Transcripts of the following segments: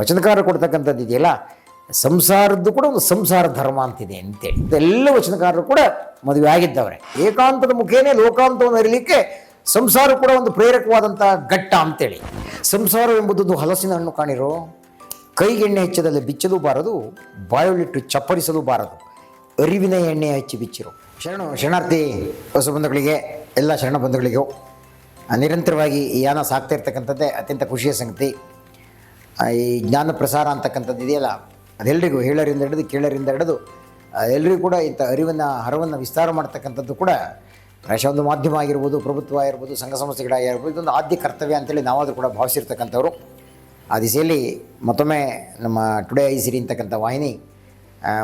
ವಚನಕಾರ ಕೊಡ್ತಕ್ಕಂಥದ್ದು ಇದೆಯಲ್ಲ, ಸಂಸಾರದ್ದು ಕೂಡ ಒಂದು ಸಂಸಾರ ಧರ್ಮ ಅಂತಿದೆ ಅಂತೇಳಿ. ಇದೆಲ್ಲ ವಚನಕಾರರು ಕೂಡ ಮದುವೆ ಆಗಿದ್ದವ್ರೆ. ಏಕಾಂತದ ಮುಖೇನೆ ಲೋಕಾಂತವನ್ನು ಅರಿಲಿಕ್ಕೆ ಸಂಸಾರ ಕೂಡ ಒಂದು ಪ್ರೇರಕವಾದಂಥ ಘಟ್ಟ ಅಂತೇಳಿ. ಸಂಸಾರ ಎಂಬುದೊಂದು ಹಲಸಿನ ಹಣ್ಣು ಕಾಣಿರೋ ಕೈಗೆಣ್ಣೆ ಹೆಚ್ಚದಲ್ಲಿ ಬಿಚ್ಚಲು ಬಾರದು ಬಾಯೊಳಿಟ್ಟು ಚಪ್ಪರಿಸಲು ಬಾರದು, ಅರಿವಿನ ಎಣ್ಣೆ ಹಚ್ಚಿ ಬಿಚ್ಚಿರು. ಶರಣು, ಶರಣಾರ್ಥಿ, ಹೊಸ ಬಂಧುಗಳಿಗೆ, ಎಲ್ಲ ಶರಣ ಬಂಧುಗಳಿಗೂ ನಿರಂತರವಾಗಿ ಈ ಯಾನ ಸಾಕ್ತಾ ಇರ್ತಕ್ಕಂಥದ್ದೇ ಅತ್ಯಂತ ಖುಷಿಯ ಸಂಗತಿ. ಈ ಜ್ಞಾನ ಪ್ರಸಾರ ಅಂತಕ್ಕಂಥದ್ದು ಇದೆಯಲ್ಲ ಅದೆಲ್ಲರಿಗೂ ಹೇಳರಿಂದ ಹಿಡಿದು ಕೇಳರಿಂದ ಹಿಡಿದು ಎಲ್ಲರಿಗೂ ಕೂಡ ಇಂಥ ಅರಿವನ್ನು ಹರವನ್ನು ವಿಸ್ತಾರ ಮಾಡ್ತಕ್ಕಂಥದ್ದು ಕೂಡ ಪ್ರಾಯಶಃ ಒಂದು ಮಾಧ್ಯಮ ಆಗಿರ್ಬೋದು, ಪ್ರಭುತ್ವ ಆಗಿರ್ಬೋದು, ಸಂಘ ಸಂಸ್ಥೆಗಳಾಗಿರ್ಬೋದು ಇದೊಂದು ಆದ್ಯ ಕರ್ತವ್ಯ ಅಂತೇಳಿ ನಾವಾದರೂ ಕೂಡ ಭಾವಿಸಿರ್ತಕ್ಕಂಥವ್ರು. ಆ ದಿಸೆಯಲ್ಲಿ ಮತ್ತೊಮ್ಮೆ ನಮ್ಮ ಟುಡೇ ಐ ಸಿರಿ ಅಂತಕ್ಕಂಥ ವಾಹಿನಿ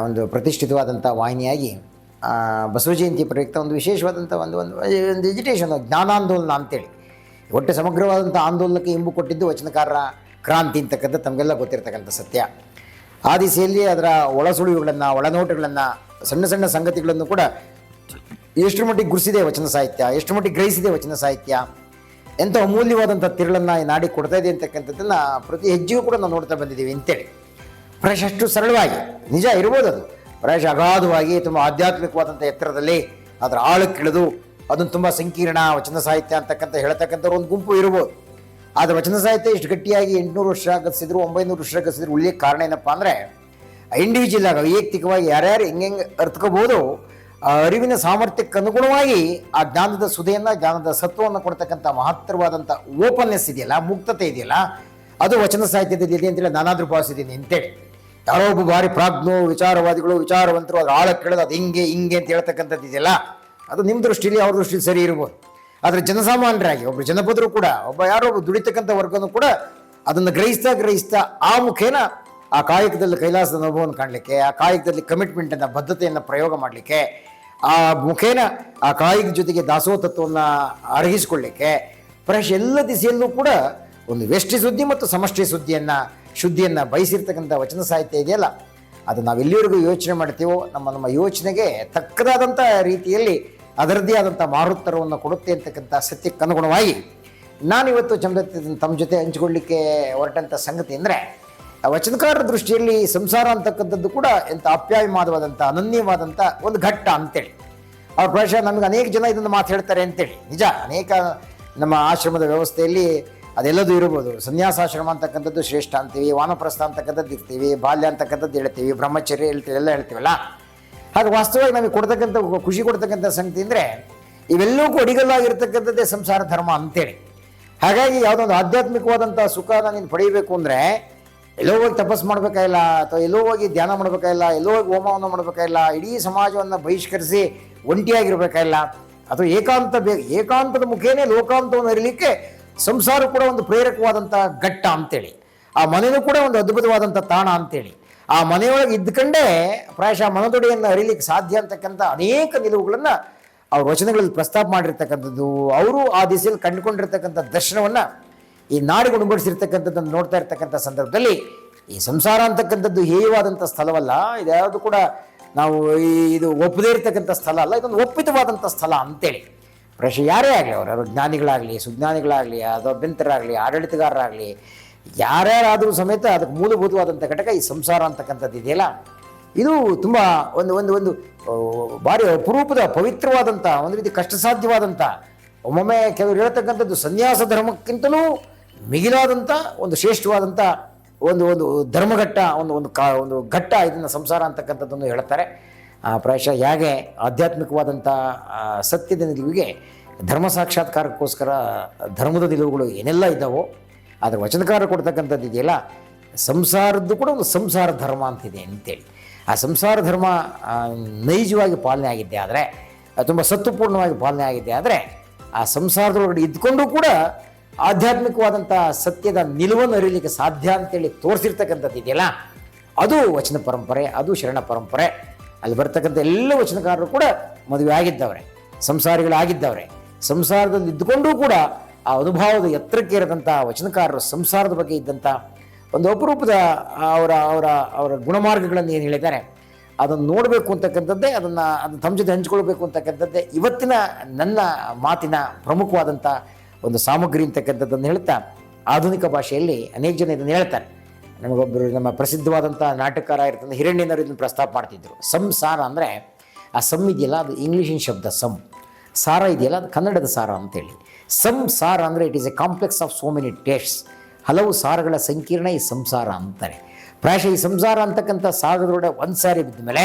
ಒಂದು ಪ್ರತಿಷ್ಠಿತವಾದಂಥ ವಾಹಿನಿಯಾಗಿ ಬಸವ ಜಯಂತಿ ಪ್ರಯುಕ್ತ ಒಂದು ವಿಶೇಷವಾದಂಥ ಒಂದು ಒಂದು ಒಂದು ಎಜುಟೇಷನ್ ಜ್ಞಾನಾಂದೋಲನ ಅಂತೇಳಿ, ಒಟ್ಟು ಸಮಗ್ರವಾದಂಥ ಆಂದೋಲನಕ್ಕೆ ಇಂಬು ಕೊಟ್ಟಿದ್ದು ವಚನಕಾರರ ಕ್ರಾಂತಿ ಅಂತಕ್ಕಂಥ ತಮಗೆಲ್ಲ ಗೊತ್ತಿರ್ತಕ್ಕಂಥ ಸತ್ಯ. ಆ ದಿಸೆಯಲ್ಲಿ ಅದರ ಒಳಸುಳಿವುಗಳನ್ನು ಒಳನೋಟಗಳನ್ನು, ಸಣ್ಣ ಸಣ್ಣ ಸಂಗತಿಗಳನ್ನು ಕೂಡ ಎಷ್ಟು ಮಟ್ಟಿಗೆ ಗುರುಸಿದೆ ವಚನ ಸಾಹಿತ್ಯ ಎಷ್ಟು ಮಟ್ಟಿಗೆ ಗ್ರಹಿಸಿದೆ ವಚನ ಸಾಹಿತ್ಯ, ಎಂಥ ಅಮೂಲ್ಯವಾದಂಥ ತಿರುಳನ್ನು ಈ ನಾಡಿ ಕೊಡ್ತಾ ಇದೆ ಅಂತಕ್ಕಂಥದ್ದನ್ನು ಪ್ರತಿ ಹೆಜ್ಜೆಯೂ ಕೂಡ ನಾವು ನೋಡ್ತಾ ಬಂದಿದ್ದೀವಿ ಅಂತೇಳಿ. ಪ್ರಾಯಶಃ ಅಷ್ಟು ಸರಳವಾಗಿ, ನಿಜ ಇರ್ಬೋದು ಅದು. ಪ್ರಾಯಶಃ ಅಗಾಧವಾಗಿ, ತುಂಬ ಆಧ್ಯಾತ್ಮಿಕವಾದಂಥ ಎತ್ತರದಲ್ಲಿ ಅದರ ಆಳಕ್ಕಿಳಿದು ಅದನ್ನು ತುಂಬ ಸಂಕೀರ್ಣ ವಚನ ಸಾಹಿತ್ಯ ಅಂತಕ್ಕಂಥ ಹೇಳ್ತಕ್ಕಂಥವ್ರು ಒಂದು ಗುಂಪು ಇರ್ಬೋದು. ಆದರೆ ವಚನ ಸಾಹಿತ್ಯ ಇಷ್ಟು ಗಟ್ಟಿಯಾಗಿ ಎಂಟುನೂರು ವರ್ಷ ಕಸಿದ್ರು ಒಂಬೈನೂರು ವರ್ಷ ಕಸಿದ್ರು ಉಳಿಯೋಕ್ಕೆ ಕಾರಣ ಏನಪ್ಪ ಅಂದರೆ ಇಂಡಿವಿಜುವಲ್ ಆಗಿ ವೈಯಕ್ತಿಕವಾಗಿ ಯಾರ್ಯಾರು ಹೆಂಗೆ ಹೆಂಗೆ ಅರ್ಥಕೋಬೋದು ಆ ಅರಿವಿನ ಸಾಮರ್ಥ್ಯಕ್ಕೆ ಅನುಗುಣವಾಗಿ ಆ ಜ್ಞಾನದ ಸುದೆಯನ್ನು ಜ್ಞಾನದ ಸತ್ವವನ್ನು ಕೊಡ್ತಕ್ಕಂಥ ಮಹತ್ತರವಾದಂಥ ಓಪನ್ನೆಸ್ ಇದೆಯಲ್ಲ, ಮುಕ್ತತೆ ಇದೆಯಲ್ಲ, ಅದು ವಚನ ಸಾಹಿತ್ಯದಲ್ಲಿ ಇದೆ ಅಂತೇಳಿ ನಾನಾದ್ರೂ ಭಾವಿಸಿದ್ದೀನಿ ಅಂತೇಳಿ ಯಾರೋ ಒಬ್ಬ ಭಾರಿ ಪ್ರಾಜ್ಞೋ, ವಿಚಾರವಾದಿಗಳು, ವಿಚಾರವಂತರು ಅದು ಆಳಕ್ಕೆ ಕೇಳೋದು ಅದು ಹಿಂಗೆ ಹಿಂಗೆ ಅಂತ ಹೇಳ್ತಕ್ಕಂಥದ್ದು ಇದೆಯಲ್ಲ, ಅದು ನಿಮ್ಮ ದೃಷ್ಟಿಲಿ, ಅವ್ರ ದೃಷ್ಟಿಲಿ ಸರಿ ಇರ್ಬೋದು. ಆದರೆ ಜನಸಾಮಾನ್ಯರಾಗಿ ಒಬ್ಬರು ಜನಪದರು ಕೂಡ, ಒಬ್ಬ ಯಾರೋ ಒಬ್ಬ ದುಡಿತಕ್ಕಂಥ ವರ್ಗನೂ ಕೂಡ ಅದನ್ನು ಗ್ರಹಿಸ್ತಾ ಗ್ರಹಿಸ್ತಾ ಆ ಮುಖೇನ ಆ ಕಾಯಕದಲ್ಲಿ ಕೈಲಾಸದ ಅನುಭವವನ್ನು ಕಾಣಲಿಕ್ಕೆ, ಆ ಕಾಯಕದಲ್ಲಿ ಕಮಿಟ್ಮೆಂಟನ್ನು ಬದ್ಧತೆಯನ್ನು ಪ್ರಯೋಗ ಮಾಡಲಿಕ್ಕೆ, ಆ ಮುಖೇನ ಆ ಕಾಯಕ ಜೊತೆಗೆ ದಾಸೋಹ ತತ್ವವನ್ನು ಅರಗಿಸಿಕೊಳ್ಳಿಕ್ಕೆ ಫ್ರೆಶ್ ಎಲ್ಲ ದಿಸೆಯಲ್ಲೂ ಕೂಡ ಒಂದು ವ್ಯಷ್ಟಿ ಸುದ್ದಿ ಮತ್ತು ಸಮಷ್ಟಿ ಸುದ್ದಿಯನ್ನು, ಶುದ್ಧಿಯನ್ನು ಬಯಸಿರ್ತಕ್ಕಂಥ ವಚನ ಸಾಹಿತ್ಯ ಇದೆಯಲ್ಲ, ಅದು ನಾವು ಎಲ್ಲಿವರೆಗೂ ಯೋಚನೆ ಮಾಡ್ತೀವೋ, ನಮ್ಮ ನಮ್ಮ ಯೋಚನೆಗೆ ತಕ್ಕದಾದಂಥ ರೀತಿಯಲ್ಲಿ ಅದರದ್ದೇ ಆದಂಥ ಮಾರುತ್ತರವನ್ನು ಕೊಡುತ್ತೆ ಅಂತಕ್ಕಂಥ ಸತ್ಯಕ್ಕೆ ಅನುಗುಣವಾಗಿ ನಾನಿವತ್ತು ಚಂದ ತಮ್ಮ ಜೊತೆ ಹಂಚಿಕೊಳ್ಳಿಕ್ಕೆ ಹೊರಟಂಥ ಸಂಗತಿ ಅಂದರೆ ವಚನಕಾರರ ದೃಷ್ಟಿಯಲ್ಲಿ ಸಂಸಾರ ಅಂತಕ್ಕಂಥದ್ದು ಕೂಡ ಎಂಥ ಅಪ್ಯಾಯಮಾದವಾದಂಥ, ಅನನ್ಯವಾದಂಥ ಒಂದು ಘಟ್ಟ ಅಂತೇಳಿ. ಅವ್ರ ಪ್ರಾಯಶಃ ನಮಗೆ ಅನೇಕ ಜನ ಇದನ್ನು ಮಾತು ಹೇಳ್ತಾರೆ ಅಂತೇಳಿ. ನಿಜ, ಅನೇಕ ನಮ್ಮ ಆಶ್ರಮದ ವ್ಯವಸ್ಥೆಯಲ್ಲಿ ಅದೆಲ್ಲದೂ ಇರ್ಬೋದು. ಸನ್ಯಾಸಾಶ್ರಮ ಅಂತಕ್ಕಂಥದ್ದು ಶ್ರೇಷ್ಠ ಅಂತೀವಿ, ವಾನಪ್ರಸ್ಥ ಅಂತಕ್ಕಂಥದ್ದು ಇರ್ತೀವಿ, ಬಾಲ್ಯ ಅಂತಕ್ಕಂಥದ್ದು ಹೇಳ್ತೀವಿ, ಬ್ರಹ್ಮಚರ್ಯ ಹೇಳ್ತೀವಿ, ಎಲ್ಲ ಹೇಳ್ತೀವಲ್ಲ. ಹಾಗೆ ವಾಸ್ತವವಾಗಿ ನಮಗೆ ಕೊಡ್ತಕ್ಕಂಥ ಖುಷಿ ಕೊಡ್ತಕ್ಕಂಥ ಸಂಗತಿ ಅಂದರೆ ಇವೆಲ್ಲವೂ ಅಡಿಗಲ್ಲಾಗಿರ್ತಕ್ಕಂಥದ್ದೇ ಸಂಸಾರ ಧರ್ಮ ಅಂತೇಳಿ. ಹಾಗಾಗಿ ಯಾವುದೊಂದು ಆಧ್ಯಾತ್ಮಿಕವಾದಂಥ ಸುಖನ ನೀನು ಪಡೆಯಬೇಕು ಅಂದರೆ ಎಲ್ಲೋ ಹೋಗಿ ತಪಸ್ಸು ಮಾಡಬೇಕಾಗಿಲ್ಲ ಅಥವಾ ಎಲ್ಲೋ ಹೋಗಿ ಧ್ಯಾನ ಮಾಡಬೇಕಾಗಿಲ್ಲ, ಎಲ್ಲೋ ಹೋಗಿ ಹೋಮವನ್ನು ಮಾಡಬೇಕಾಗಿಲ್ಲ, ಇಡೀ ಸಮಾಜವನ್ನು ಬಹಿಷ್ಕರಿಸಿ ಒಂಟಿಯಾಗಿರ್ಬೇಕಾಗಿಲ್ಲ. ಅಥವಾ ಏಕಾಂತ ಬೇ, ಏಕಾಂತದ ಮುಖೇನೇ ಲೋಕಾಂತವನ್ನು ಅರಿಲಿಕ್ಕೆ ಸಂಸಾರ ಕೂಡ ಒಂದು ಪ್ರೇರಕವಾದಂಥ ಘಟ್ಟ ಅಂತೇಳಿ. ಆ ಮನೆಯೂ ಕೂಡ ಒಂದು ಅದ್ಭುತವಾದಂಥ ತಾಣ ಅಂತೇಳಿ. ಆ ಮನೆಯೊಳಗೆ ಇದ್ದುಕೊಂಡೇ ಪ್ರಾಯಶಃ ಮನದೊಡೆಯನ್ನು ಅರಿಲಿಕ್ಕೆ ಸಾಧ್ಯ ಅಂತಕ್ಕಂಥ ಅನೇಕ ನಿಲುವುಗಳನ್ನು ಅವ್ರ ವಚನಗಳಲ್ಲಿ ಪ್ರಸ್ತಾಪ ಮಾಡಿರ್ತಕ್ಕಂಥದ್ದು. ಅವರು ಆ ದಿಸೆಯಲ್ಲಿ ಕಂಡುಕೊಂಡಿರ್ತಕ್ಕಂಥ ದರ್ಶನವನ್ನು ಈ ನಾಡಿಗೆ ಉಣಬಡಿಸಿರ್ತಕ್ಕಂಥದ್ದನ್ನು ನೋಡ್ತಾ ಇರ್ತಕ್ಕಂಥ ಸಂದರ್ಭದಲ್ಲಿ ಈ ಸಂಸಾರ ಅಂತಕ್ಕಂಥದ್ದು ಹೇಯವಾದಂಥ ಸ್ಥಳವಲ್ಲ, ಇದ್ಯಾವುದು ಕೂಡ ನಾವು ಇದು ಒಪ್ಪದೇ ಇರತಕ್ಕಂಥ ಸ್ಥಳ ಅಲ್ಲ, ಇದೊಂದು ಒಪ್ಪಿತವಾದಂಥ ಸ್ಥಳ ಅಂತೇಳಿ. ಪ್ರಶ್ನೆ ಯಾರೇ ಆಗಲಿ ಅವರು ಜ್ಞಾನಿಗಳಾಗಲಿ, ಸುಜ್ಞಾನಿಗಳಾಗಲಿ, ಅದು ಅಭ್ಯಂತರಾಗಲಿ, ಆಡಳಿತಗಾರರಾಗಲಿ ಯಾರ್ಯಾರಾದರೂ ಸಮೇತ ಅದಕ್ಕೆ ಮೂಲಭೂತವಾದಂಥ ಘಟಕ ಈ ಸಂಸಾರ ಅಂತಕ್ಕಂಥದ್ದು ಇದೆಯಲ್ಲ? ಇದು ತುಂಬ ಒಂದು ಒಂದು ಒಂದು ಭಾರಿ ಅಪರೂಪದ ಪವಿತ್ರವಾದಂಥ, ಒಂದು ರೀತಿ ಕಷ್ಟ ಸಾಧ್ಯವಾದಂಥ ಒಮ್ಮೊಮ್ಮೆ ಕೆಲವರು ಹೇಳ್ತಕ್ಕಂಥದ್ದು ಸನ್ಯಾಸ ಧರ್ಮಕ್ಕಿಂತಲೂ ಮಿಗಿಲಾದಂಥ, ಒಂದು ಶ್ರೇಷ್ಠವಾದಂಥ ಒಂದು ಒಂದು ಧರ್ಮಘಟ್ಟ, ಒಂದು ಒಂದು ಕಾ, ಒಂದು ಘಟ್ಟ ಇದನ್ನು ಸಂಸಾರ ಅಂತಕ್ಕಂಥದ್ದನ್ನು ಹೇಳ್ತಾರೆ. ಪ್ರಾಯಶಃ ಹೇಗೆ ಆಧ್ಯಾತ್ಮಿಕವಾದಂಥ ಸತ್ಯದ ನಿಲುವಿಗೆ ಧರ್ಮ ಸಾಕ್ಷಾತ್ಕಾರಕ್ಕೋಸ್ಕರ ಧರ್ಮದ ನಿಲುವುಗಳು ಏನೆಲ್ಲ ಇದ್ದಾವೋ ಆದರೆ ವಚನಕಾರ ಕೊಡ್ತಕ್ಕಂಥದ್ದು ಇದೆಯಲ್ಲ, ಸಂಸಾರದ್ದು ಕೂಡ ಒಂದು ಸಂಸಾರ ಧರ್ಮ ಅಂತಿದೆ ಅಂತೇಳಿ. ಆ ಸಂಸಾರ ಧರ್ಮ ನೈಜವಾಗಿ ಪಾಲನೆ ಆಗಿದ್ದೆ ಆದರೆ ತುಂಬ ಸತ್ವಪೂರ್ಣವಾಗಿ ಪಾಲನೆ ಆಗಿದ್ದೆ ಆದರೆ, ಆ ಸಂಸಾರದೊಳಗಡೆ ಇದ್ಕೊಂಡು ಕೂಡ ಆಧ್ಯಾತ್ಮಿಕವಾದಂಥ ಸತ್ಯದ ನಿಲುವನ್ನು ಅರಿಲಿಕ್ಕೆ ಸಾಧ್ಯ ಅಂತೇಳಿ ತೋರಿಸಿರ್ತಕ್ಕಂಥದ್ದು ಇದೆಯಲ್ಲ, ಅದು ವಚನ ಪರಂಪರೆ, ಅದು ಶರಣ ಪರಂಪರೆ. ಅಲ್ಲಿ ಬರ್ತಕ್ಕಂಥ ಎಲ್ಲ ವಚನಕಾರರು ಕೂಡ ಮದುವೆ ಆಗಿದ್ದವ್ರೆ, ಸಂಸಾರಿಗಳಾಗಿದ್ದವ್ರೆ. ಸಂಸಾರದಲ್ಲಿ ಇದ್ದುಕೊಂಡೂ ಕೂಡ ಆ ಅನುಭವದ ಎತ್ತರಕ್ಕೆ ಇರದಂಥ ವಚನಕಾರರು ಸಂಸಾರದ ಬಗ್ಗೆ ಇದ್ದಂಥ ಒಂದು ಅಪರೂಪದ ಅವರ ಅವರ ಅವರ ಗುಣಮಾರ್ಗಗಳನ್ನು ಏನು ಹೇಳಿದ್ದಾರೆ, ಅದನ್ನು ನೋಡಬೇಕು ಅಂತಕ್ಕಂಥದ್ದೇ, ಅದನ್ನು ಅದನ್ನು ತಮ್ಮ ಜೊತೆ ಹಂಚ್ಕೊಳ್ಬೇಕು ಅಂತಕ್ಕಂಥದ್ದೇ ಇವತ್ತಿನ ನನ್ನ ಮಾತಿನ ಪ್ರಮುಖವಾದಂಥ ಒಂದು ಸಾಮಗ್ರಿ ಅಂತಕ್ಕಂಥದ್ದನ್ನು ಹೇಳ್ತಾ ಆಧುನಿಕ ಭಾಷೆಯಲ್ಲಿ ಅನೇಕ ಜನ ಇದನ್ನು ಹೇಳ್ತಾರೆ. ನಮಗೊಬ್ಬರು ನಮ್ಮ ಪ್ರಸಿದ್ಧವಾದಂಥ ನಾಟಕಕಾರ ಇರ್ತಂದ್ರೆ ಹಿರಣ್ಯನವರು ಇದನ್ನು ಪ್ರಸ್ತಾಪ ಮಾಡ್ತಿದ್ರು. ಸಂಸಾರ ಅಂದರೆ, ಆ ಸಂ ಇದೆಯಲ್ಲ, ಅದು ಇಂಗ್ಲೀಷಿನ ಶಬ್ದ ಸಮ್ ಸಾರ ಇದೆಯಲ್ಲ, ಅದು ಕನ್ನಡದ ಸಾರ ಅಂತೇಳಿ. ಸಂಸಾರ ಅಂದರೆ it is a complex of so many tastes ಹಲವು ಸಾರಗಳ ಸಂಕೀರ್ಣ ಈ ಸಂಸಾರ ಅಂತಾರೆ. ಪ್ರಾಯಶಃ ಈ ಸಂಸಾರ ಅಂತಕ್ಕಂಥ ಸಾಗರದೊಳಗೆ ಒಂದು ಸಾರಿ ಬಿದ್ದ ಮೇಲೆ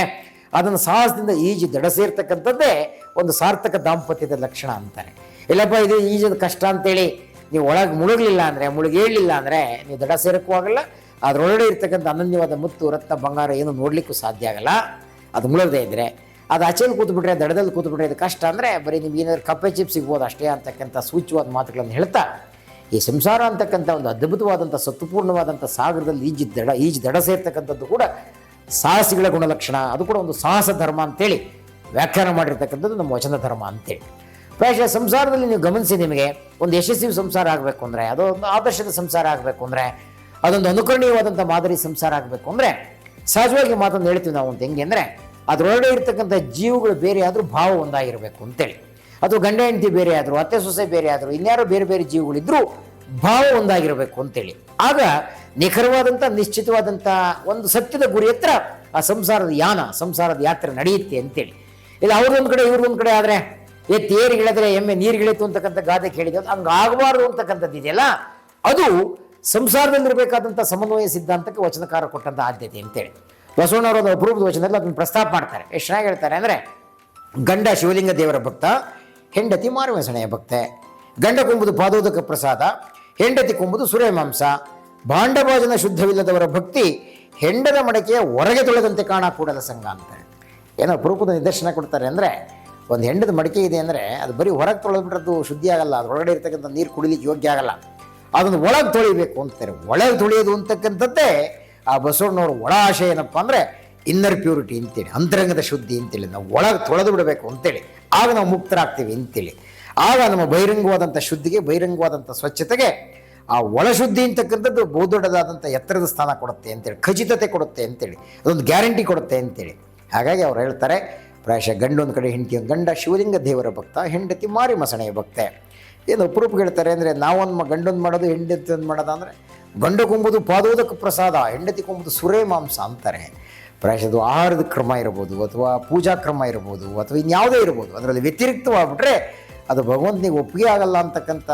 ಅದನ್ನು ಸಾಹಸದಿಂದ ಈಜು ದಡ ಸೇರ್ತಕ್ಕಂಥದ್ದೇ ಒಂದು ಸಾರ್ಥಕ ದಾಂಪತ್ಯದ ಲಕ್ಷಣ ಅಂತಾರೆ. ಇಲ್ಲಪ್ಪ, ಇದು ಈಜದ ಕಷ್ಟ ಅಂತೇಳಿ ನೀವು ಒಳಗೆ ಮುಳುಗಲಿಲ್ಲ ಅಂದರೆ ಮುಳುಗೇಳಲಿಲ್ಲ ಅಂದರೆ ನೀವು ದಡ ಸೇರಕ್ಕೂ ಆಗಲ್ಲ. ಅದರೊಳಗಡೆ ಇರ್ತಕ್ಕಂಥ ಅನನ್ಯವಾದ ಮುತ್ತು ರತ್ನ ಬಂಗಾರ ಏನು ನೋಡಲಿಕ್ಕೂ ಸಾಧ್ಯ ಆಗಲ್ಲ. ಅದು ಮುಳುಗದೇ ಇದ್ದರೆ ಅದು ಆಚೆಲಿ ಕೂತ್ಬಿಟ್ರೆ ದಡದಲ್ಲಿ ಕೂತ್ಬಿಟ್ರೆ ಇದು ಕಷ್ಟ. ಅಂದರೆ ಬರೀ ನಿಮ್ಗೆ ಏನಾದ್ರು ಕಪ್ಪೆ ಚಿಪ್ ಸಿಗ್ಬೋದು ಅಷ್ಟೇ ಅಂತಕ್ಕಂಥ ಸೂಚ್ಯವಾದ ಮಾತುಗಳನ್ನು ಹೇಳ್ತಾ, ಈ ಸಂಸಾರ ಅಂತಕ್ಕಂಥ ಒಂದು ಅದ್ಭುತವಾದಂಥ, ಸತ್ಪೂರ್ಣವಾದಂಥ ಸಾಗರದಲ್ಲಿ ಈಜಿ ದಡ, ಈಜು ದಡ ಸೇರ್ತಕ್ಕಂಥದ್ದು ಕೂಡ ಸಾಹಸಿಗಳ ಗುಣಲಕ್ಷಣ. ಅದು ಕೂಡ ಒಂದು ಸಾಹಸ ಧರ್ಮ ಅಂತೇಳಿ ವ್ಯಾಖ್ಯಾನ ಮಾಡಿರ್ತಕ್ಕಂಥದ್ದು ನಮ್ಮ ವಚನ ಧರ್ಮ ಅಂತೇಳಿ. ಪ್ರಾಯಶಃ ಸಂಸಾರದಲ್ಲಿ ನೀವು ಗಮನಿಸಿ ನಿಮಗೆ, ಒಂದು ಯಶಸ್ವಿ ಸಂಸಾರ ಆಗಬೇಕು ಅಂದರೆ, ಅದೊಂದು ಆದರ್ಶದ ಸಂಸಾರ ಆಗಬೇಕು ಅಂದರೆ, ಅದೊಂದು ಅನುಕರಣೀಯವಾದಂಥ ಮಾದರಿ ಸಂಸಾರ ಆಗಬೇಕು ಅಂದರೆ, ಸಹಜವಾಗಿ ಮಾತನ್ನು ಹೇಳ್ತೀವಿ ನಾವು ಅಂತ. ಹೆಂಗೆ ಅಂದರೆ ಅದರೊಳಗಡೆ ಇರ್ತಕ್ಕಂಥ ಜೀವಗಳು ಬೇರೆ ಆದರೂ ಭಾವ ಒಂದಾಗಿರಬೇಕು ಅಂತೇಳಿ. ಅದು ಗಂಡ ಹೆಂಡತಿ ಬೇರೆ ಆದರೂ, ಅತ್ತೆ ಸೊಸೆ ಬೇರೆ ಆದರೂ, ಇನ್ಯಾರೋ ಬೇರೆ ಬೇರೆ ಜೀವಗಳಿದ್ದರೂ ಭಾವ ಒಂದಾಗಿರಬೇಕು ಅಂತೇಳಿ. ಆಗ ನಿಖರವಾದಂಥ, ನಿಶ್ಚಿತವಾದಂಥ ಒಂದು ಸತ್ಯದ ಗುರಿ ಹತ್ರ ಆ ಸಂಸಾರದ ಯಾನ, ಸಂಸಾರದ ಯಾತ್ರೆ ನಡೆಯುತ್ತೆ ಅಂತೇಳಿ. ಇಲ್ಲ, ಅವ್ರದೊಂದು ಕಡೆ, ಇವ್ರದೊಂದು ಕಡೆ ಆದರೆ ಎತ್ತಿ ಏರಿಗಿಳಿದ್ರೆ ಎಮ್ಮೆ ನೀರಿಗಿಳಿತು ಅಂತಕ್ಕಂಥ ಗಾದೆ ಕೇಳಿದೆ ಹಂಗೆ ಆಗಬಾರ್ದು ಅಂತಕ್ಕಂಥದ್ದು ಇದೆಯಲ್ಲ, ಅದು ಸಂಸಾರದಲ್ಲಿರಬೇಕಾದಂಥ ಸಮನ್ವಯ ಸಿದ್ಧಾಂತಕ್ಕೆ ವಚನಕಾರ ಕೊಟ್ಟಂಥ ಆದ್ಯತೆ ಅಂತೇಳಿ. ಬಸವಣ್ಣವರ ಒಂದು ಅಪರೂಪದ ವಚನದಲ್ಲಿ ಅದನ್ನು ಪ್ರಸ್ತಾಪ ಮಾಡ್ತಾರೆ. ಎಷ್ಟು ಚೆನ್ನಾಗಿ ಹೇಳ್ತಾರೆ ಅಂದರೆ, ಗಂಡ ಶಿವಲಿಂಗ ದೇವರ ಭಕ್ತ, ಹೆಂಡತಿ ಮಾರುವೆಸಣೆಯ ಭಕ್ತೆ. ಗಂಡ ಕುಂಬುದು ಪಾದೋದಕ ಪ್ರಸಾದ, ಹೆಂಡತಿ ಕೊಂಬುದು ಸುರೇಮಾಂಸ ಭಾಂಡಭಾಜನ ಶುದ್ಧವಿಲ್ಲದವರ ಭಕ್ತಿ ಹೆಂಡದ ಮಡಕೆಯ ಹೊರಗೆ ತೊಳೆದಂತೆ ಕಾಣ ಕೂಡಲ ಸಂಘ ಅಂತ ಏನೋ ಅಪರೂಪದ ನಿದರ್ಶನ ಕೊಡ್ತಾರೆ ಅಂದರೆ, ಒಂದು ಹೆಂಡದ ಮಡಿಕೆ ಇದೆ ಅಂದರೆ, ಅದು ಬರೀ ಹೊರಗೆ ತೊಳೆದ್ಬಿಟ್ರದ್ದು ಶುದ್ಧಿ ಆಗಲ್ಲ ಅದರೊಳಗಡೆ ಇರ್ತಕ್ಕಂಥ ನೀರು ಕುಡಿಲಿಕ್ಕೆ ಯೋಗ್ಯ ಆಗಲ್ಲ. ಅದನ್ನು ಒಳಗೆ ತೊಳಿಬೇಕು ಅಂತಾರೆ. ಒಳಗೆ ತೊಳೆಯೋದು ಅಂತಕ್ಕಂಥದ್ದೇ ಆ ಬಸವಣ್ಣವ್ರ ಒಳ ಆಶೆ ಏನಪ್ಪ ಅಂದರೆ ಇನ್ನರ್ ಪ್ಯೂರಿಟಿ ಅಂತೇಳಿ, ಅಂತರಂಗದ ಶುದ್ಧಿ ಅಂತೇಳಿ, ನಾವು ಒಳಗೆ ತೊಳೆದು ಬಿಡಬೇಕು ಅಂತೇಳಿ. ಆಗ ನಾವು ಮುಕ್ತರಾಗ್ತೀವಿ ಅಂತೇಳಿ. ಆಗ ನಮ್ಮ ಬಹಿರಂಗವಾದಂಥ ಶುದ್ಧಿಗೆ ಬಹಿರಂಗವಾದಂಥ ಸ್ವಚ್ಛತೆಗೆ ಆ ಒಳಶುದ್ಧಿ ಅಂತಕ್ಕಂಥದ್ದು ಬಹುದೊಡ್ಡದಾದಂಥ ಎತ್ತರದ ಸ್ಥಾನ ಕೊಡುತ್ತೆ ಅಂತೇಳಿ, ಖಚಿತತೆ ಕೊಡುತ್ತೆ ಅಂತೇಳಿ, ಅದೊಂದು ಗ್ಯಾರಂಟಿ ಕೊಡುತ್ತೆ ಅಂತೇಳಿ. ಹಾಗಾಗಿ ಅವ್ರು ಹೇಳ್ತಾರೆ, ಪ್ರಾಯಶಃ ಗಂಡು ಒಂದು ಕಡೆ, ಹೆಂಡತಿ ಒಂದು ಗಂಡ, ಶಿವಲಿಂಗ ದೇವರ ಭಕ್ತ, ಹೆಂಡತಿ ಮಾರಿ ಮಸಣೆಯ ಭಕ್ತೆ. ಏನು ಅಪರೂಪಕ್ಕೆ ಹೇಳ್ತಾರೆ ಅಂದರೆ ನಾವೊಂದು ಗಂಡೊಂದು ಮಾಡೋದು, ಹೆಂಡತಿ ಮಾಡೋದು ಅಂದರೆ ಗಂಡು ಕೊಂಬುದು ಪಾದೋದಕ್ಕೆ ಪ್ರಸಾದ, ಹೆಂಡತಿ ಕೊಂಬುದು ಸುರೇ ಮಾಂಸ ಅಂತಾರೆ. ಪ್ರಾಯಶಃ ಆಹಾರದ ಕ್ರಮ ಇರ್ಬೋದು, ಅಥವಾ ಪೂಜಾ ಕ್ರಮ ಇರ್ಬೋದು, ಅಥವಾ ಇನ್ಯಾವುದೇ ಇರ್ಬೋದು, ಅದರಲ್ಲಿ ವ್ಯತಿರಿಕ್ತವಾಗ್ಬಿಟ್ರೆ ಅದು ಭಗವಂತನಿಗೆ ಒಪ್ಪಿಗೆ ಆಗಲ್ಲ ಅಂತಕ್ಕಂಥ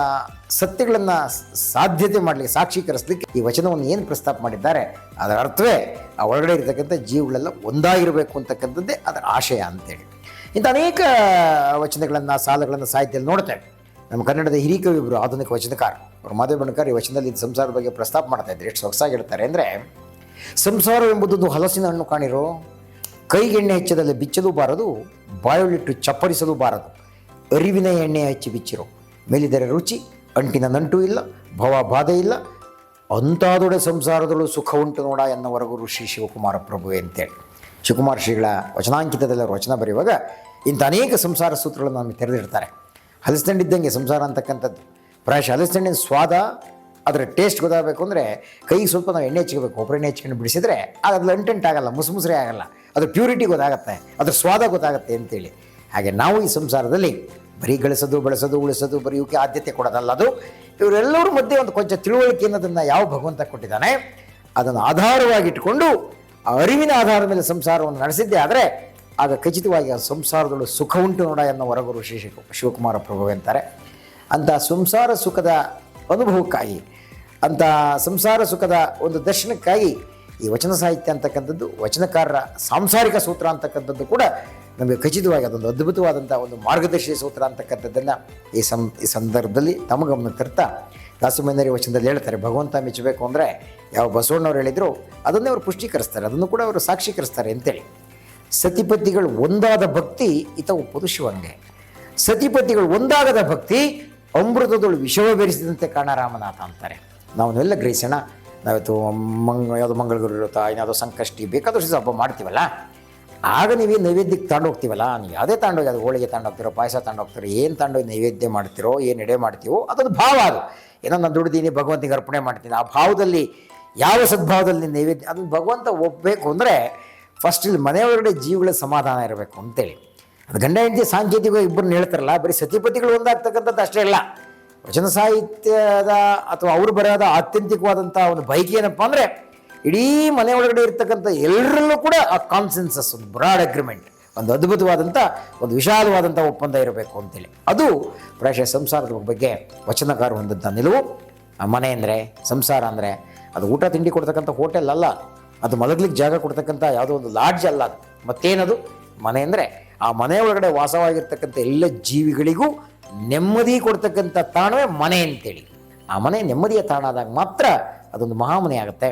ಸತ್ಯಗಳನ್ನು ಸಾಧ್ಯತೆ ಮಾಡಲಿಕ್ಕೆ, ಸಾಕ್ಷೀಕರಿಸಲಿಕ್ಕೆ ಈ ವಚನವನ್ನು ಏನು ಪ್ರಸ್ತಾಪ ಮಾಡಿದ್ದಾರೆ, ಅದರ ಅರ್ಥವೇ ಆ ಒಳಗಡೆ ಇರತಕ್ಕಂಥ ಜೀವಗಳೆಲ್ಲ ಒಂದಾಗಿರಬೇಕು ಅಂತಕ್ಕಂಥದ್ದೇ ಅದರ ಆಶಯ ಅಂತೇಳಿ. ಇಂಥ ಅನೇಕ ವಚನಗಳನ್ನು, ಸಾಲುಗಳನ್ನು ಸಾಹಿತ್ಯದಲ್ಲಿ ನೋಡ್ತೇವೆ. ನಮ್ಮ ಕನ್ನಡದ ಹಿರಿಕವಿಬ್ಬರು ಆಧುನಿಕ ವಚನಕಾರ. ಅವರು ಮಾಧವ ಬಣಕಾರ್ ಈ ವಚನದಲ್ಲಿ ಇದು ಸಂಸಾರದ ಬಗ್ಗೆ ಪ್ರಸ್ತಾಪ ಮಾಡ್ತಾ ಇದ್ದಾರೆ. ಎಷ್ಟು ಸೊಗಸಾಗಿ ಹೇಳ್ತಾರೆ ಅಂದರೆ ಎಂಬುದೊಂದು ಹಲಸಿನ ಹಣ್ಣು ಕಾಣಿರೋ, ಕೈಗೆಣ್ಣೆ ಹೆಚ್ಚದಲ್ಲಿ ಬಿಚ್ಚಲು ಬಾರದು ಬಾಯೊಳಿಟ್ಟು ಚಪ್ಪರಿಸಲು ಬಾರದು. ಅರಿವಿನ ಎಣ್ಣೆ ಹಚ್ಚಿ ಬಿಚ್ಚಿರೋ. ಮೇಲಿದರೆ ರುಚಿ, ಅಂಟಿನ ನಂಟು ಇಲ್ಲ, ಭವ ಬಾಧೆ ಇಲ್ಲ. ಅಂತಾದೊಡೆ ಸಂಸಾರದೊಳು ಸುಖ ಉಂಟು ನೋಡ ಎನ್ನುವರೆಗೂ ಋಷಿ ಶಿವಕುಮಾರ ಪ್ರಭು ಅಂತೇಳಿ ಶಿವಕುಮಾರ ಶ್ರೀಗಳ ವಚನಾಂಕಿತದಲ್ಲಿ ವಚನ ಬರೆಯುವಾಗ ಇಂಥ ಅನೇಕ ಸಂಸಾರ ಸೂತ್ರಗಳನ್ನು ನಮಗೆ ತೆರೆದಿಡ್ತಾರೆ. ಹಲಸಿನಣ್ಣಿದ್ದಂಗೆ ಸಂಸಾರ ಅಂತಕ್ಕಂಥದ್ದು. ಪ್ರಾಯಶಃ ಹಲಸಿನಣ್ಣಿನ ಸ್ವಾದ ಅದರ ಟೇಸ್ಟ್ ಗೊತ್ತಾಗಬೇಕು ಅಂದರೆ ಕೈಗೆ ಸ್ವಲ್ಪ ನಾವು ಎಣ್ಣೆ ಹಚ್ಕೋಬೇಕು, ಒಬ್ಬರು ಎಣ್ಣೆ ಹಚ್ಕೊಂಡು ಬಿಡಿಸಿದ್ರೆ ಅದು ಅಂಟೆಂಟ್ ಆಗಲ್ಲ, ಮುಸುಮುಸ್ರೆ ಆಗಲ್ಲ. ಅದ್ರ ಪ್ಯೂರಿಟಿ ಗೊತ್ತಾಗುತ್ತೆ, ಅದ್ರ ಸ್ವಾದ ಗೊತ್ತಾಗುತ್ತೆ ಅಂತೇಳಿ. ಹಾಗೆ ನಾವು ಈ ಸಂಸಾರದಲ್ಲಿ ಬರೀ ಗಳಿಸೋದು, ಬಳಸೋದು, ಉಳಿಸೋದು, ಬರೀ ಆದ್ಯತೆ ಕೊಡೋದಲ್ಲ ಅದು. ಇವರೆಲ್ಲರ ಮಧ್ಯೆ ಒಂದು ಕೊಂಚ ತಿಳುವಳಿಕೆ ಅನ್ನೋದನ್ನು ಯಾವ ಭಗವಂತ ಕೊಟ್ಟಿದ್ದಾನೆ, ಅದನ್ನು ಆಧಾರವಾಗಿಟ್ಟುಕೊಂಡು ಆ ಅರಿವಿನ ಆಧಾರದ ಮೇಲೆ ಸಂಸಾರವನ್ನು ನಡೆಸಿದ್ದೆ ಆದರೆ ಆಗ ಖಚಿತವಾಗಿ ಆ ಸಂಸಾರದೊಳಗೆ ಸುಖ ಉಂಟು ನೋಡ ಎನ್ನೋ ಹೊರಗುರು ಶ್ರೀ ಶಿವ ಶಿವಕುಮಾರ ಪ್ರಭು ಅಂತಾರೆ ಅಂಥ ಸಂಸಾರ ಸುಖದ ಅನುಭವಕ್ಕಾಗಿ, ಅಂಥ ಸಂಸಾರ ಸುಖದ ಒಂದು ದರ್ಶನಕ್ಕಾಗಿ ಈ ವಚನ ಸಾಹಿತ್ಯ ಅಂತಕ್ಕಂಥದ್ದು, ವಚನಕಾರರ ಸಾಂಸಾರಿಕ ಸೂತ್ರ ಅಂತಕ್ಕಂಥದ್ದು ಕೂಡ ನಮಗೆ ಖಚಿತವಾಗಿ ಅದೊಂದು ಅದ್ಭುತವಾದಂಥ ಒಂದು ಮಾರ್ಗದರ್ಶಿ ಸೂತ್ರ ಅಂತಕ್ಕಂಥದ್ದನ್ನು ಈ ಸಂ, ಈ ಸಂದರ್ಭದಲ್ಲಿ ತಮ್ಮ ಗಮನಕ್ಕೆ ತರ್ತಾ ದಾಸಮಂದರಿ ವಚನದಲ್ಲಿ ಹೇಳ್ತಾರೆ, ಭಗವಂತ ಮೆಚ್ಚಬೇಕು ಅಂದರೆ ಯಾವ ಬಸವಣ್ಣವ್ರು ಹೇಳಿದರು ಅದನ್ನೇ ಅವರು ಪುಷ್ಟೀಕರಿಸ್ತಾರೆ, ಅದನ್ನು ಕೂಡ ಅವರು ಸಾಕ್ಷೀಕರಿಸ್ತಾರೆ ಅಂತೇಳಿ. ಸತಿಪತಿಗಳು ಒಂದಾದ ಭಕ್ತಿ ಇತ ಒಪ್ಪದು ಶಿವಂಗೆ ಸತಿಪತಿಗಳು ಒಂದಾಗದ ಭಕ್ತಿ, ಅಮೃತದೊಳು ವಿಷವ ಬೆರೆಸಿದಂತೆ ಕಾಣ ರಾಮನಾಥ ಅಂತಾರೆ. ನಾವನ್ನೆಲ್ಲ ಗ್ರಹಿಸೋಣ, ನಾವಿತ್ತು ಮಂಗ, ಯಾವುದೋ ಮಂಗಳಗುರು ಇರುತ್ತಾ ಏನಾದರೂ ಸಂಕಷ್ಟಿ ಬೇಕಾದಷ್ಟು ಹಬ್ಬ ಮಾಡ್ತೀವಲ್ಲ? ಆಗ ನೀವೇ ನೈವೇದ್ಯಕ್ಕೆ ತಗೊಂಡೋಗ್ತೀವಲ್ಲ ನೀವು ಯಾವುದೇ ತಗೊಂಡೋಗಿ ಅದು ಹೋಳಿಗೆ ತಗೊಂಡು ಹೋಗ್ತಿರೋ ಪಾಯಸ ತಗೊಂಡು ಹೋಗ್ತೀರೋ ಏನು ತಗೊಂಡೋಗಿ ನೈವೇದ್ಯ ಮಾಡ್ತಿರೋ, ಏನು ಎಡೆ ಮಾಡ್ತೀವೋ, ಅದೊಂದು ಭಾವ ಅದು. ಏನೋ ನಾನು ದುಡಿದೀನಿ ಭಗವಂತಿಗೆ ಅರ್ಪಣೆ ಮಾಡ್ತೀನಿ, ಆ ಭಾವದಲ್ಲಿ, ಯಾವ ಸದ್ಭಾವದಲ್ಲಿ ನೈವೇದ್ಯ ಅದನ್ನು ಭಗವಂತ ಒಪ್ಪಬೇಕು ಅಂದರೆ ಫಸ್ಟ್ ಇಲ್ಲಿ ಮನೆಯೊಳಗಡೆ ಜೀವಗಳ ಸಮಾಧಾನ ಇರಬೇಕು ಅಂತೇಳಿ. ಅದು ಗಂಡ, ಹೆಂಡತಿ ಸಾಂಕೇತಿಕ ಇಬ್ಬರನ್ನ ಹೇಳ್ತಾರಲ್ಲ, ಬರೀ ಸತಿಪತಿಗಳು ಒಂದಾಗ್ತಕ್ಕಂಥದ್ದು ಅಷ್ಟೇ ಇಲ್ಲ ವಚನ ಸಾಹಿತ್ಯದ ಅಥವಾ ಅವರು ಬರೆಯೋದ ಆತ್ಯಂತಿಕವಾದಂಥ ಒಂದು ಬೈಕ್ ಏನಪ್ಪ ಅಂದರೆ, ಇಡೀ ಮನೆ ಒಳಗಡೆ ಇರ್ತಕ್ಕಂಥ ಎಲ್ಲರಲ್ಲೂ ಕೂಡ ಆ ಕಾನ್ಸೆನ್ಸಸ್ ಒಂದು ಬ್ರಾಡ್ ಅಗ್ರಿಮೆಂಟ್ ಒಂದು ಅದ್ಭುತವಾದಂಥ, ಒಂದು ವಿಶಾಲವಾದಂಥ ಒಪ್ಪಂದ ಇರಬೇಕು ಅಂತೇಳಿ. ಅದು ಪ್ರಾಯಶಃ ಸಂಸಾರದ ಬಗ್ಗೆ ವಚನಕಾರ ಹೊಂದಿದ್ದ ನಿಲುವು. ಮನೆ ಅಂದರೆ, ಸಂಸಾರ ಅಂದರೆ, ಅದು ಊಟ, ತಿಂಡಿ ಕೊಡ್ತಕ್ಕಂಥ ಹೋಟೆಲ್ ಅಲ್ಲ. ಅದು ಮಲಗ್ಲಿಕ್ಕೆ ಜಾಗ ಕೊಡ್ತಕ್ಕಂಥ ಯಾವುದೋ ಒಂದು ಲಾಡ್ಜ್ ಅಲ್ಲ ಅದು. ಮತ್ತೇನದು? ಮನೆ ಅಂದರೆ ಆ ಮನೆ ಒಳಗಡೆ ವಾಸವಾಗಿರ್ತಕ್ಕಂಥ ಎಲ್ಲ ಜೀವಿಗಳಿಗೂ ನೆಮ್ಮದಿ ಕೊಡ್ತಕ್ಕಂಥ ತಾಣವೇ ಮನೆ ಅಂತೇಳಿ. ಆ ಮನೆ ನೆಮ್ಮದಿಯ ತಾಣ ಆದಾಗ ಮಾತ್ರ ಅದೊಂದು ಮಹಾಮನೆ ಆಗುತ್ತೆ.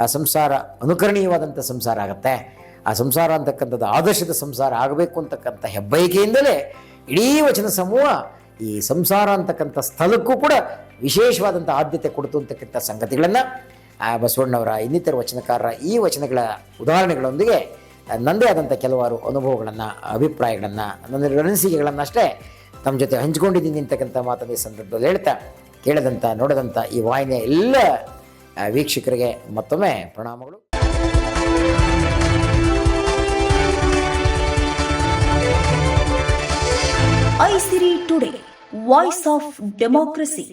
ಆ ಸಂಸಾರ ಅನುಕರಣೀಯವಾದಂಥ ಸಂಸಾರ ಆಗುತ್ತೆ. ಆ ಸಂಸಾರ ಅಂತಕ್ಕಂಥದ್ದು ಆದರ್ಶದ ಸಂಸಾರ ಆಗಬೇಕು ಅಂತಕ್ಕಂಥ ಹೆಬ್ಬಯಕೆಯಿಂದಲೇ ಇಡೀ ವಚನ ಸಮೂಹ ಈ ಸಂಸಾರ ಅಂತಕ್ಕಂಥ ಸ್ಥಳಕ್ಕೂ ಕೂಡ ವಿಶೇಷವಾದಂಥ ಆದ್ಯತೆ ಕೊಡ್ತು ಅಂತಕ್ಕಂಥ ಸಂಗತಿಗಳನ್ನು ಆ ಬಸವಣ್ಣವರ ಇನ್ನಿತರ ವಚನಕಾರರ ಈ ವಚನಗಳ ಉದಾಹರಣೆಗಳೊಂದಿಗೆ ನನ್ನದೇ ಆದಂಥ ಕೆಲವಾರು ಅನುಭವಗಳನ್ನು, ಅಭಿಪ್ರಾಯಗಳನ್ನು, ನನ್ನ ಅನಿಸಿಕೆಗಳನ್ನು ಅಷ್ಟೇ ತಮ್ಮ ಜೊತೆ ಹಂಚಿಕೊಂಡಿದ್ದೀನಿ ಅಂತಕ್ಕಂಥ ಮಾತನ್ನು ಈ ಸಂದರ್ಭದಲ್ಲಿ ಹೇಳ್ತಾ ಕೇಳದಂಥ ನೋಡದಂಥ ಈ ವಾಹಿನಿಯ ಎಲ್ಲ ವೀಕ್ಷಕರಿಗೆ ಮತ್ತೊಮ್ಮೆ ಪ್ರಣಾಮಗಳು. Aisiri today voice of democracy